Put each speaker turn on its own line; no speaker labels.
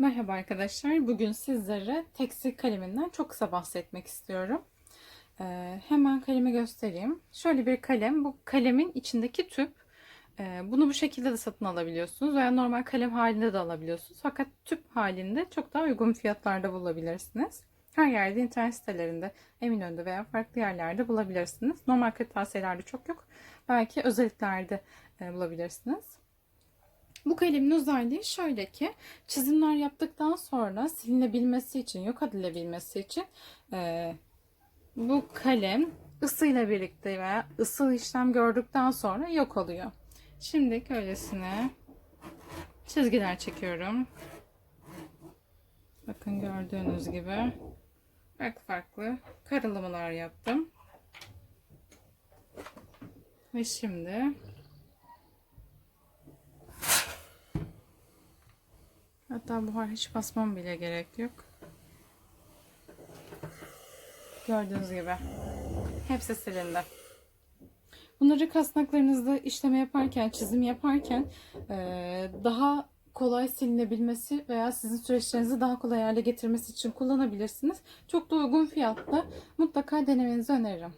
Merhaba arkadaşlar. Bugün sizlere tekstil kaleminden çok kısa bahsetmek istiyorum. Ee, hemen kalemi göstereyim. Şöyle bir kalem. Bu kalemin içindeki tüp. Ee, bunu bu şekilde de satın alabiliyorsunuz veya normal kalem halinde de alabiliyorsunuz. Fakat tüp halinde çok daha uygun fiyatlarda bulabilirsiniz. Her yerde internet sitelerinde, Eminönü'nde veya farklı yerlerde bulabilirsiniz. Normal kırtasiyelerde çok yok. Belki özelliklerde e, bulabilirsiniz. Bu kalemin özelliği şöyle ki çizimler yaptıktan sonra silinebilmesi için, yok edilebilmesi için e, bu kalem ısıyla birlikte veya ısı işlem gördükten sonra yok oluyor. Şimdi öylesine çizgiler çekiyorum. Bakın gördüğünüz gibi farklı farklı karalamalar yaptım. Ve şimdi Hatta buhar hiç basmam bile gerek yok. Gördüğünüz gibi. Hepsi silindi. Bunları kasnaklarınızda işleme yaparken, çizim yaparken eee, daha kolay silinebilmesi veya sizin süreçlerinizi daha kolay hale getirmesi için kullanabilirsiniz. Çok da uygun fiyatla mutlaka denemenizi öneririm.